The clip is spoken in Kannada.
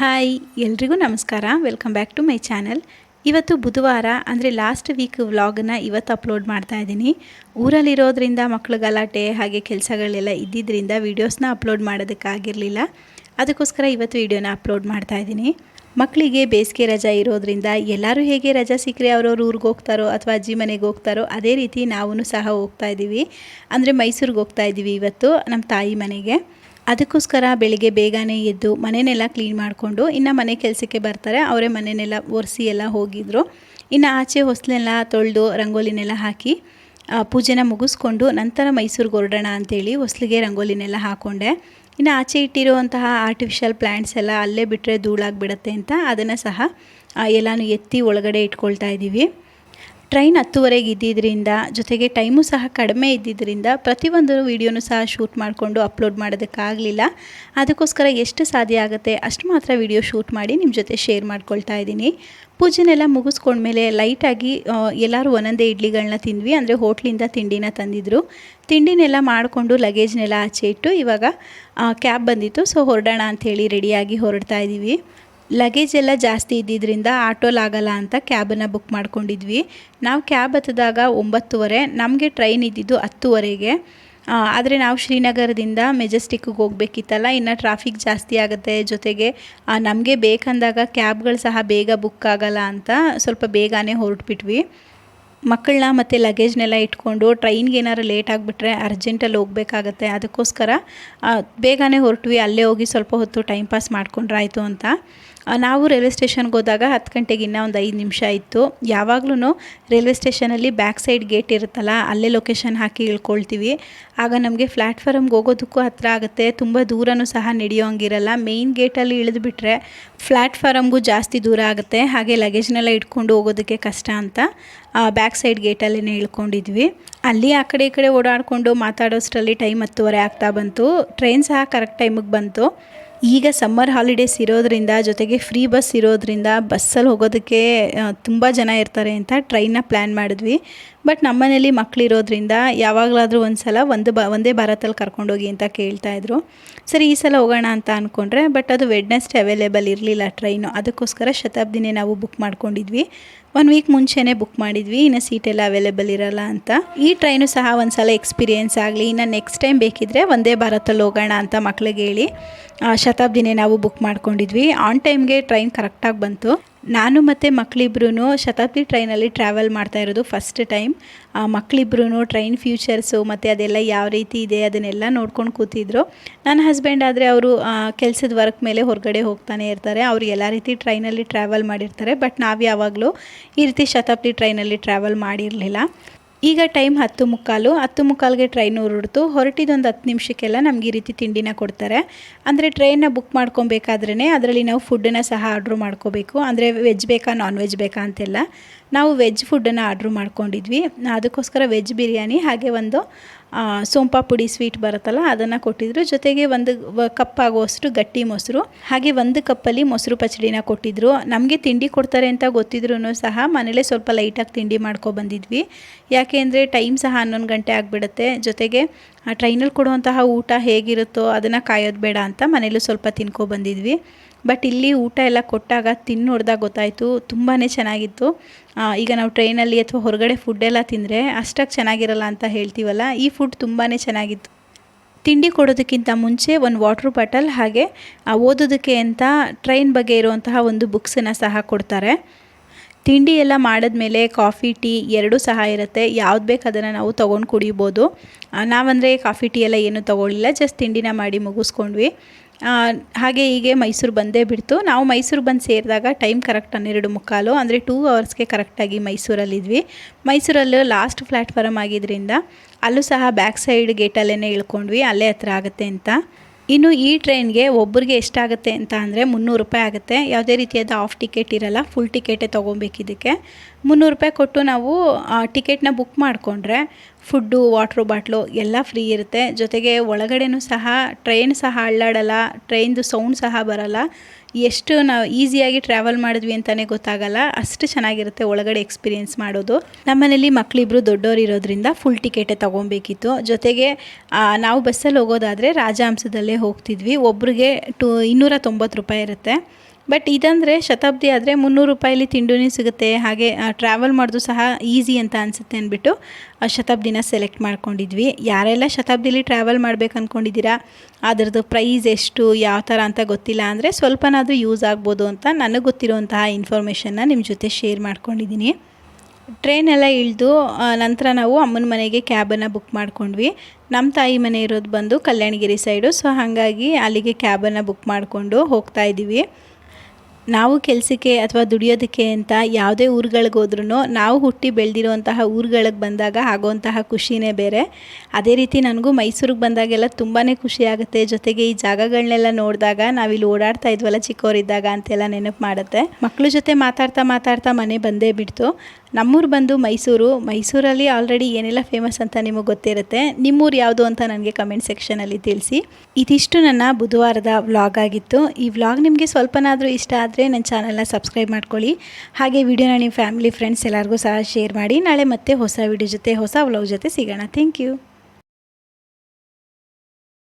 ಹಾಯ್, ಎಲ್ರಿಗೂ ನಮಸ್ಕಾರ. Welcome back to my channel ಇವತ್ತು ಬುಧವಾರ, ಅಂದರೆ ಲಾಸ್ಟ್ ವೀಕ್ ವ್ಲಾಗನ್ನ ಇವತ್ತು ಅಪ್ಲೋಡ್ ಮಾಡ್ತಾ ಇದ್ದೀನಿ. ಊರಲ್ಲಿರೋದ್ರಿಂದ ಮಕ್ಕಳು ಗಲಾಟೆ ಹಾಗೆ ಕೆಲಸಗಳೆಲ್ಲ ಇದ್ದಿದ್ದರಿಂದ ವೀಡಿಯೋಸ್ನ ಅಪ್ಲೋಡ್ ಮಾಡೋದಕ್ಕಾಗಿರಲಿಲ್ಲ. ಅದಕ್ಕೋಸ್ಕರ ಇವತ್ತು ವೀಡಿಯೋನ ಅಪ್ಲೋಡ್ ಮಾಡ್ತಾ ಇದ್ದೀನಿ. ಮಕ್ಕಳಿಗೆ ಬೇಸಿಗೆ ರಜಾ ಇರೋದ್ರಿಂದ ಎಲ್ಲರೂ ಹೇಗೆ ರಜಾ ಸಿಕ್ಕರೆ ಅವ್ರವ್ರ ಊರಿಗೆ ಹೋಗ್ತಾರೋ ಅಥವಾ ಅಜ್ಜಿ ಮನೆಗೆ ಹೋಗ್ತಾರೋ, ಅದೇ ರೀತಿ ನಾವೂ ಸಹ ಹೋಗ್ತಾ ಇದ್ದೀವಿ. ಅಂದರೆ ಮೈಸೂರಿಗೆ ಹೋಗ್ತಾ ಇದ್ದೀವಿ ಇವತ್ತು ನಮ್ಮ ತಾಯಿ ಮನೆಗೆ. ಅದಕ್ಕೋಸ್ಕರ ಬೆಳಿಗ್ಗೆ ಬೇಗನೆ ಎದ್ದು ಮನೆಯನ್ನೆಲ್ಲ ಕ್ಲೀನ್ ಮಾಡಿಕೊಂಡು ಇನ್ನು ಮನೆ ಕೆಲಸಕ್ಕೆ ಬರ್ತಾರೆ. ಅವರೇ ಮನೆಯನ್ನೆಲ್ಲ ಒರೆಸಿ ಎಲ್ಲ ಹೋಗಿದ್ರು. ಇನ್ನು ಆಚೆ ಹೊಸಲೆಲ್ಲ ತೊಳೆದು ರಂಗೋಲಿನೆಲ್ಲ ಹಾಕಿ ಪೂಜೆನ ಮುಗಿಸ್ಕೊಂಡು ನಂತರ ಮೈಸೂರಿಗೆ ಹೊರಡೋಣ ಅಂತೇಳಿ ಹೊಸ್ಲಿಗೆ ರಂಗೋಲಿನೆಲ್ಲ ಹಾಕ್ಕೊಂಡೆ ಇನ್ನು ಆಚೆ ಇಟ್ಟಿರುವಂತಹ ಆರ್ಟಿಫಿಷಿಯಲ್ ಪ್ಲ್ಯಾಂಟ್ಸ್ ಎಲ್ಲ ಅಲ್ಲೇ ಬಿಟ್ಟರೆ ಧೂಳಾಗಿಬಿಡತ್ತೆ ಅಂತ ಅದನ್ನು ಸಹ ಎಲ್ಲನೂ ಎತ್ತಿ ಒಳಗಡೆ ಇಟ್ಕೊಳ್ತಾ ಇದ್ದೀವಿ. ಟ್ರೈನ್ ಹತ್ತುವರೆಗೆ ಇದ್ದಿದ್ದರಿಂದ ಜೊತೆಗೆ ಟೈಮು ಸಹ ಕಡಿಮೆ ಇದ್ದಿದ್ದರಿಂದ ಪ್ರತಿಯೊಂದು ವೀಡಿಯೋನು ಸಹ ಶೂಟ್ ಮಾಡಿಕೊಂಡು ಅಪ್ಲೋಡ್ ಮಾಡೋದಕ್ಕಾಗಲಿಲ್ಲ. ಅದಕ್ಕೋಸ್ಕರ ಎಷ್ಟು ಸಾಧ್ಯ ಆಗುತ್ತೆ ಅಷ್ಟು ಮಾತ್ರ ವೀಡಿಯೋ ಶೂಟ್ ಮಾಡಿ ನಿಮ್ಮ ಜೊತೆ ಶೇರ್ ಮಾಡ್ಕೊಳ್ತಾ ಇದ್ದೀನಿ. ಪೂಜೆನೆಲ್ಲ ಮುಗಿಸ್ಕೊಂಡ್ಮೇಲೆ ಲೈಟಾಗಿ ಎಲ್ಲರೂ ಒಂದೊಂದೇ ಇಡ್ಲಿಗಳನ್ನ ತಿಂದ್ವಿ. ಅಂದರೆ ಹೋಟ್ಲಿಂದ ತಿಂಡಿನ ತಂದಿದ್ರು. ತಿಂಡಿನೆಲ್ಲ ಮಾಡಿಕೊಂಡು ಲಗೇಜ್ನೆಲ್ಲ ಆಚೆ ಇಟ್ಟು ಇವಾಗ ಕ್ಯಾಬ್ ಬಂದಿತ್ತು. ಸೊ, ಹೊರಡೋಣ ಅಂಥೇಳಿ ರೆಡಿಯಾಗಿ ಹೊರಡ್ತಾ ಇದ್ದೀವಿ. ಲಗೇಜ್ ಎಲ್ಲ ಜಾಸ್ತಿ ಇದ್ದಿದ್ದರಿಂದ ಆಟೋಲಾಗಲ್ಲ ಅಂತ ಕ್ಯಾಬನ್ನು ಬುಕ್ ಮಾಡ್ಕೊಂಡಿದ್ವಿ. ನಾವು ಕ್ಯಾಬ್ ಹತ್ತಿದಾಗ ಒಂಬತ್ತುವರೆ, ನಮಗೆ ಟ್ರೈನ್ ಇದ್ದಿದ್ದು ಹತ್ತುವರೆಗೆ. ಆದರೆ ನಾವು ಶ್ರೀನಗರದಿಂದ ಮೆಜೆಸ್ಟಿಕ್ಗೆ ಹೋಗಬೇಕಿತ್ತಲ್ಲ, ಇನ್ನು ಟ್ರಾಫಿಕ್ ಜಾಸ್ತಿ ಆಗುತ್ತೆ, ಜೊತೆಗೆ ನಮಗೆ ಬೇಕಂದಾಗ ಕ್ಯಾಬ್ಗಳು ಸಹ ಬೇಗ ಬುಕ್ ಆಗಲ್ಲ ಅಂತ ಸ್ವಲ್ಪ ಬೇಗನೆ ಹೊರಟ್ಬಿಟ್ವಿ. ಮಕ್ಕಳನ್ನ ಮತ್ತು ಲಗೇಜ್ನೆಲ್ಲ ಇಟ್ಕೊಂಡು ಟ್ರೈನ್ಗೆ ಏನಾರು ಲೇಟ್ ಆಗಿಬಿಟ್ರೆ ಅರ್ಜೆಂಟಲ್ಲಿ ಹೋಗಬೇಕಾಗತ್ತೆ, ಅದಕ್ಕೋಸ್ಕರ ಬೇಗನೆ ಹೊರಟ್ವಿ. ಅಲ್ಲೇ ಹೋಗಿ ಸ್ವಲ್ಪ ಹೊತ್ತು ಟೈಮ್ ಪಾಸ್ ಮಾಡ್ಕೊಂಡ್ರಾಯ್ತು ಅಂತ. ನಾವು ರೈಲ್ವೆ ಸ್ಟೇಷನ್ಗೆ ಹೋದಾಗ ಹತ್ತು ಗಂಟೆಗೆ ಇನ್ನೂ ಒಂದು ಐದು ನಿಮಿಷ ಇತ್ತು. ಯಾವಾಗ್ಲೂ ರೈಲ್ವೆ ಸ್ಟೇಷನಲ್ಲಿ ಬ್ಯಾಕ್ ಸೈಡ್ ಗೇಟ್ ಇರುತ್ತಲ್ಲ, ಅಲ್ಲೇ ಲೊಕೇಶನ್ ಹಾಕಿ ಇಳ್ಕೊಳ್ತೀವಿ. ಆಗ ನಮಗೆ ಪ್ಲ್ಯಾಟ್ಫಾರಮ್ಗೆ ಹೋಗೋದಕ್ಕೂ ಹತ್ತಿರ ಆಗುತ್ತೆ. ತುಂಬ ದೂರನೂ ಸಹ ನಡೆಯೋ ಹಂಗಿರಲ್ಲ. ಮೇಯ್ನ್ ಗೇಟಲ್ಲಿ ಇಳಿದುಬಿಟ್ರೆ ಪ್ಲ್ಯಾಟ್ಫಾರಮ್ಗೂ ಜಾಸ್ತಿ ದೂರ ಆಗುತ್ತೆ. ಹಾಗೆ ಲಗೇಜ್ನೆಲ್ಲ ಇಟ್ಕೊಂಡು ಹೋಗೋದಕ್ಕೆ ಕಷ್ಟ ಅಂತ ಬ್ಯಾಕ್ ಸೈಡ್ ಗೇಟಲ್ಲೇ ಇಳ್ಕೊಂಡಿದ್ವಿ. ಅಲ್ಲಿ ಆ ಕಡೆ ಈ ಕಡೆ ಓಡಾಡಿಕೊಂಡು ಮಾತಾಡೋಷ್ಟರಲ್ಲಿ ಟೈಮ್ ಹತ್ತುವರೆ ಆಗ್ತಾ ಬಂತು. ಟ್ರೈನ್ ಸಹ ಕರೆಕ್ಟ್ ಟೈಮಿಗೆ ಬಂತು. ಈಗ ಸಮ್ಮರ್ ಹಾಲಿಡೇಸ್ ಇರೋದ್ರಿಂದ, ಜೊತೆಗೆ ಫ್ರೀ ಬಸ್ ಇರೋದ್ರಿಂದ ಬಸ್ಸಲ್ಲಿ ಹೋಗೋದಕ್ಕೆ ತುಂಬ ಜನ ಇರ್ತಾರೆ ಅಂತ ಟ್ರೈನ್ನ ಪ್ಲ್ಯಾನ್ ಮಾಡಿದ್ವಿ. ಬಟ್ ನಮ್ಮನೇಲಿ ಮಕ್ಕಳಿರೋದ್ರಿಂದ ಯಾವಾಗಲಾದರೂ ಒಂದು ಸಲ ಒಂದು ಬ, ಒಂದೇ ಭಾರತಲ್ಲಿ ಕರ್ಕೊಂಡೋಗಿ ಅಂತ ಕೇಳ್ತಾಯಿದ್ರು ಸರಿ, ಈ ಸಲ ಹೋಗೋಣ ಅಂತ ಅಂದ್ಕೊಂಡ್ರೆ ಬಟ್ ಅದು ವೆಡ್ನೆಸ್ಡೇ ಅವೈಲೇಬಲ್ ಇರಲಿಲ್ಲ ಟ್ರೈನು ಅದಕ್ಕೋಸ್ಕರ ಶತಾಬ್ದಿನೇ ನಾವು ಬುಕ್ ಮಾಡ್ಕೊಂಡಿದ್ವಿ. ಒನ್ ವೀಕ್ ಮುಂಚೆನೇ ಬುಕ್ ಮಾಡಿದ್ವಿ, ಇನ್ನು ಸೀಟೆಲ್ಲ ಅವೈಲೇಬಲ್ ಇರಲ್ಲ ಅಂತ. ಈ ಟ್ರೈನು ಸಹ ಒಂದು ಸಲ ಎಕ್ಸ್ಪೀರಿಯೆನ್ಸ್ ಆಗಲಿ, ಇನ್ನು ನೆಕ್ಸ್ಟ್ ಟೈಮ್ ಬೇಕಿದ್ರೆ ಒಂದೇ ಭಾರತಲ್ಲಿ ಹೋಗೋಣ ಅಂತ ಮಕ್ಳಿಗೆ ಹೇಳಿ ಶತಾಬ್ದಿನೇ ನಾವು ಬುಕ್ ಮಾಡ್ಕೊಂಡಿದ್ವಿ. ಆನ್ ಟೈಮ್ಗೆ ಟ್ರೈನ್ ಕರೆಕ್ಟಾಗಿ ಬಂತು. ನಾನು ಮತ್ತು ಮಕ್ಕಳಿಬ್ರು ಶತಾಬ್ದಿ ಟ್ರೈನಲ್ಲಿ ಟ್ರಾವೆಲ್ ಮಾಡ್ತಾ ಇರೋದು ಫಸ್ಟ್ ಟೈಮ್. ಮಕ್ಕಳಿಬ್ರು ಟ್ರೈನ್ ಫ್ಯೂಚರ್ಸು ಮತ್ತು ಅದೆಲ್ಲ ಯಾವ ರೀತಿ ಇದೆ ಅದನ್ನೆಲ್ಲ ನೋಡ್ಕೊಂಡು ಕೂತಿದ್ರು. ನನ್ನ ಹಸ್ಬೆಂಡ್ ಆದರೆ ಅವರು ಕೆಲಸದ ವರ್ಕ್ ಮೇಲೆ ಹೊರಗಡೆ ಹೋಗ್ತಾನೆ ಇರ್ತಾರೆ. ಅವರು ಎಲ್ಲ ರೀತಿ ಟ್ರೈನಲ್ಲಿ ಟ್ರಾವೆಲ್ ಮಾಡಿರ್ತಾರೆ. ಬಟ್ ನಾವು ಯಾವಾಗಲೂ ಈ ರೀತಿ ಶತಾಬ್ದಿ ಟ್ರೈನಲ್ಲಿ ಟ್ರಾವೆಲ್ ಮಾಡಿರಲಿಲ್ಲ. ಈಗ ಟೈಮ್ ಹತ್ತು ಮುಕ್ಕಾಲು, ಹತ್ತು ಮುಕ್ಕಾಲಿಗೆ ಟ್ರೈನ್ ಹೊರಡ್ತು. ಹೊರಟಿದೊಂದು ಹತ್ತು ನಿಮಿಷಕ್ಕೆಲ್ಲ ನಮ್ಗೆ ಈ ರೀತಿ ತಿಂಡಿನ ಕೊಡ್ತಾರೆ. ಅಂದರೆ ಟ್ರೈನ್ನ ಬುಕ್ ಮಾಡ್ಕೊಬೇಕಾದ್ರೇ ಅದರಲ್ಲಿ ನಾವು ಫುಡ್ಡನ್ನು ಸಹ ಆರ್ಡ್ರ್ ಮಾಡ್ಕೋಬೇಕು. ಅಂದರೆ ವೆಜ್ ಬೇಕಾ ನಾನ್ ವೆಜ್ ಬೇಕಾ ಅಂತೆಲ್ಲ. ನಾವು ವೆಜ್ ಫುಡ್ಡನ್ನು ಆರ್ಡ್ರ್ ಮಾಡ್ಕೊಂಡಿದ್ವಿ. ಅದಕ್ಕೋಸ್ಕರ ವೆಜ್ ಬಿರಿಯಾನಿ ಹಾಗೆ ಒಂದು ಸೋಂಪಾ ಪುಡಿ ಸ್ವೀಟ್ ಬರುತ್ತಲ್ಲ, ಅದನ್ನು ಕೊಟ್ಟಿದ್ರು. ಜೊತೆಗೆ ಒಂದು ಕಪ್ ಆಗುವಷ್ಟು ಗಟ್ಟಿ ಮೊಸರು. ಹಾಗೆ ಒಂದು ಕಪ್ಪಲ್ಲಿ ಮೊಸರು ಪಚಡಿನ ಕೊಟ್ಟಿದ್ರು. ನಮಗೆ ತಿಂಡಿ ಕೊಡ್ತಾರೆ ಅಂತ ಗೊತ್ತಿದ್ರು ಸಹ ಮನೇಲೇ ಸ್ವಲ್ಪ ಲೈಟಾಗಿ ತಿಂಡಿ ಬಂದಿದ್ವಿ. ಯಾಕೆ ಅಂದರೆ ಟೈಮ್ ಸಹ ಹನ್ನೊಂದು ಗಂಟೆ ಆಗಿಬಿಡುತ್ತೆ. ಜೊತೆಗೆ ಟ್ರೈನಲ್ಲಿ ಕೊಡುವಂತಹ ಊಟ ಹೇಗಿರುತ್ತೋ ಅದನ್ನು ಕಾಯೋದು ಬೇಡ ಅಂತ ಮನೇಲೂ ಸ್ವಲ್ಪ ತಿನ್ಕೊ ಬಂದಿದ್ವಿ. ಬಟ್ ಇಲ್ಲಿ ಊಟ ಎಲ್ಲ ಕೊಟ್ಟಾಗ ತಿನ್ನು ನೋಡಿದಾಗ ಗೊತ್ತಾಯಿತು ತುಂಬಾ ಚೆನ್ನಾಗಿತ್ತು. ಈಗ ನಾವು ಟ್ರೈನಲ್ಲಿ ಅಥವಾ ಹೊರಗಡೆ ಫುಡ್ಡೆಲ್ಲ ತಿಂದರೆ ಅಷ್ಟಾಗಿ ಚೆನ್ನಾಗಿರಲ್ಲ ಅಂತ ಹೇಳ್ತೀವಲ್ಲ, ಈ ಫುಡ್ ತುಂಬಾ ಚೆನ್ನಾಗಿತ್ತು. ತಿಂಡಿ ಕೊಡೋದಕ್ಕಿಂತ ಮುಂಚೆ ಒಂದು ವಾಟ್ರ್ ಬಾಟಲ್ ಹಾಗೆ ಓದೋದಕ್ಕೆ ಅಂತ ಟ್ರೈನ್ ಬಗ್ಗೆ ಇರುವಂತಹ ಒಂದು ಬುಕ್ಸನ್ನು ಸಹ ಕೊಡ್ತಾರೆ. ತಿಂಡಿ ಎಲ್ಲ ಮಾಡಿದ್ಮೇಲೆ ಕಾಫಿ ಟೀ ಎರಡೂ ಸಹ ಇರುತ್ತೆ. ಯಾವ್ದು ಬೇಕು ಅದನ್ನು ನಾವು ತೊಗೊಂಡು ಕುಡಿಬೋದು. ನಾವಂದರೆ ಕಾಫಿ ಟೀ ಎಲ್ಲ ಏನೂ ತೊಗೊಳ್ಳಿಲ್ಲ ಜಸ್ಟ್ ತಿಂಡಿನ ಮಾಡಿ ಮುಗಿಸ್ಕೊಂಡ್ವಿ. ಹಾಗೆ ಹೀಗೆ ಮೈಸೂರು ಬಂದೇ ಬಿಡ್ತು. ನಾವು ಮೈಸೂರು ಬಂದು ಸೇರಿದಾಗ ಟೈಮ್ ಕರೆಕ್ಟ್ ಹನ್ನೆರಡು ಮುಕ್ಕಾಲು, ಅಂದರೆ ಟೂ ಅವರ್ಸ್ಗೆ ಕರೆಕ್ಟಾಗಿ ಮೈಸೂರಲ್ಲಿದ್ವಿ ಮೈಸೂರಲ್ಲೂ ಲಾಸ್ಟ್ ಪ್ಲ್ಯಾಟ್ಫಾರಮ್ ಆಗಿದ್ದರಿಂದ ಅಲ್ಲೂ ಸಹ ಬ್ಯಾಕ್ ಸೈಡ್ ಗೇಟಲ್ಲೇ ಇಳ್ಕೊಂಡ್ವಿ, ಅಲ್ಲೇ ಹತ್ರ ಆಗುತ್ತೆ ಅಂತ. ಇನ್ನು ಈ ಟ್ರೈನ್ಗೆ ಒಬ್ಬರಿಗೆ ಎಷ್ಟಾಗುತ್ತೆ ಅಂತ ಅಂದರೆ ಮುನ್ನೂರು ರೂಪಾಯಿ ಆಗುತ್ತೆ. ಯಾವುದೇ ರೀತಿಯಾದ ಆಫ್ ಟಿಕೆಟ್ ಇರಲ್ಲ ಫುಲ್ ಟಿಕೆಟೇ ತೊಗೊಬೇಕಿದ್ದಕ್ಕೆ ಮುನ್ನೂರು ರೂಪಾಯಿ ಕೊಟ್ಟು ನಾವು ಟಿಕೆಟ್ನ ಬುಕ್ ಮಾಡಿಕೊಂಡ್ರೆ ಫುಡ್ಡು, ವಾಟ್ರು ಬಾಟ್ಲು ಎಲ್ಲ ಫ್ರೀ ಇರುತ್ತೆ. ಜೊತೆಗೆ ಒಳಗಡೆನೂ ಸಹ ಟ್ರೈನ್ ಸಹ ಅಳ್ಳಾಡಲ್ಲ, ಟ್ರೈನ್ದು ಸೌಂಡ್ ಸಹ ಬರಲ್ಲ. ಎಷ್ಟು ನಾವು ಈಸಿಯಾಗಿ ಟ್ರಾವೆಲ್ ಮಾಡಿದ್ವಿ ಅಂತಲೇ ಗೊತ್ತಾಗಲ್ಲ. ಅಷ್ಟು ಚೆನ್ನಾಗಿರುತ್ತೆ ಒಳಗಡೆ ಎಕ್ಸ್ಪೀರಿಯೆನ್ಸ್ ಮಾಡೋದು. ನಮ್ಮನೇಲಿ ಮಕ್ಕಳಿಬ್ರು ದೊಡ್ಡವರು ಇರೋದ್ರಿಂದ ಫುಲ್ ಟಿಕೆಟೇ ತೊಗೊಬೇಕಿತ್ತು. ಜೊತೆಗೆ ನಾವು ಬಸ್ಸಲ್ಲಿ ಹೋಗೋದಾದರೆ ರಾಜಹಂಸದಲ್ಲೇ ಹೋಗ್ತಿದ್ವಿ. ಒಬ್ರಿಗೆ ಟು, ಇನ್ನೂರ ತೊಂಬತ್ತು ರೂಪಾಯಿ ಇರುತ್ತೆ. ಬಟ್ ಇದಂದರೆ ಶತಾಬ್ದಿ ಆದರೆ ಮುನ್ನೂರು ರೂಪಾಯಲ್ಲಿ ತಿಂಡಿನೂ ಸಿಗುತ್ತೆ. ಹಾಗೆ ಟ್ರಾವೆಲ್ ಮಾಡೋದು ಸಹ ಈಸಿ ಅಂತ ಅನಿಸುತ್ತೆ ಅಂದ್ಬಿಟ್ಟು ಶತಾಬ್ದಿನ ಸೆಲೆಕ್ಟ್ ಮಾಡ್ಕೊಂಡಿದ್ವಿ. ಯಾರೆಲ್ಲ ಶತಾಬ್ದಿಲಿ ಟ್ರಾವೆಲ್ ಮಾಡ್ಬೇಕು ಅಂದ್ಕೊಂಡಿದ್ದೀರಾ ಅದರದ್ದು ಪ್ರೈಸ್ ಎಷ್ಟು, ಯಾವ ಥರ ಅಂತ ಗೊತ್ತಿಲ್ಲ ಅಂದರೆ ಸ್ವಲ್ಪನಾದರೂ ಯೂಸ್ ಆಗ್ಬೋದು ಅಂತ ನನಗೆ ಗೊತ್ತಿರುವಂತಹ ಇನ್ಫಾರ್ಮೇಷನ್ನ ನಿಮ್ಮ ಜೊತೆ ಶೇರ್ ಮಾಡ್ಕೊಂಡಿದ್ದೀನಿ. ಟ್ರೈನೆಲ್ಲ ಇಳಿದು ನಂತರ ನಾವು ಅಮ್ಮನ ಮನೆಗೆ ಕ್ಯಾಬನ್ನು ಬುಕ್ ಮಾಡ್ಕೊಂಡ್ವಿ. ನಮ್ಮ ತಾಯಿ ಮನೆ ಇರೋದು ಬಂದು ಕಲ್ಯಾಣಗಿರಿ ಸೈಡು ಸೊ ಹಾಗಾಗಿ ಅಲ್ಲಿಗೆ ಕ್ಯಾಬನ್ನು ಬುಕ್ ಮಾಡಿಕೊಂಡು ಹೋಗ್ತಾ ಇದ್ದೀವಿ. ನಾವು ಕೆಲಸಕ್ಕೆ ಅಥವಾ ದುಡಿಯೋದಕ್ಕೆ ಅಂತ ಯಾವುದೇ ಊರುಗಳಿಗೆ ಹೋದ್ರೂ ನಾವು ಹುಟ್ಟಿ ಬೆಳೆದಿರುವಂತಹ ಊರುಗಳಿಗೆ ಬಂದಾಗ ಆಗೋವಂತಹ ಖುಷಿನೇ ಬೇರೆ. ಅದೇ ರೀತಿ ನನಗೂ ಮೈಸೂರಿಗೆ ಬಂದಾಗೆಲ್ಲ ತುಂಬಾ ಖುಷಿ ಆಗುತ್ತೆ. ಜೊತೆಗೆ ಈ ಜಾಗಗಳನ್ನೆಲ್ಲ ನೋಡಿದಾಗ ನಾವಿಲ್ಲಿ ಓಡಾಡ್ತಾ ಇದ್ವಲ್ಲ ಚಿಕ್ಕವರಿದ್ದಾಗ ಅಂತೆಲ್ಲ ನೆನಪು ಮಾಡುತ್ತೆ. ಮಕ್ಕಳ ಜೊತೆ ಮಾತಾಡ್ತಾ ಮಾತಾಡ್ತಾ ಮನೆ ಬಂದೇ ಬಿಡ್ತು. ನಮ್ಮೂರು ಬಂದು ಮೈಸೂರು, ಮೈಸೂರಲ್ಲಿ ಆಲ್ರೆಡಿ ಏನೆಲ್ಲ ಫೇಮಸ್ ಅಂತ ನಿಮಗೆ ಗೊತ್ತಿರುತ್ತೆ, ನಿಮ್ಮೂರು ಯಾವುದು ಅಂತ ನನಗೆ ಕಮೆಂಟ್ ಸೆಕ್ಷನಲ್ಲಿ ತಿಳಿಸಿ. ಇದಿಷ್ಟು ನನ್ನ ಬುಧವಾರದ ವ್ಲಾಗ್ ಆಗಿತ್ತು. ಈ ವ್ಲಾಗ್ ನಿಮಗೆ ಸ್ವಲ್ಪನಾದರೂ ಇಷ್ಟ ಆದರೆ ನನ್ನ ಚಾನಲ್ನ ಸಬ್ಸ್ಕ್ರೈಬ್ ಮಾಡ್ಕೊಳ್ಳಿ. ಹಾಗೆ ವಿಡಿಯೋನ ನಿಮ್ಮ ಫ್ಯಾಮಿಲಿ ಫ್ರೆಂಡ್ಸ್ ಎಲ್ಲರಿಗೂ ಸಹ ಶೇರ್ ಮಾಡಿ. ನಾಳೆ ಮತ್ತೆ ಹೊಸ ವಿಡಿಯೋ ಜೊತೆ, ಹೊಸ ವ್ಲಾಗ್ ಜೊತೆ ಸಿಗೋಣ. Thank you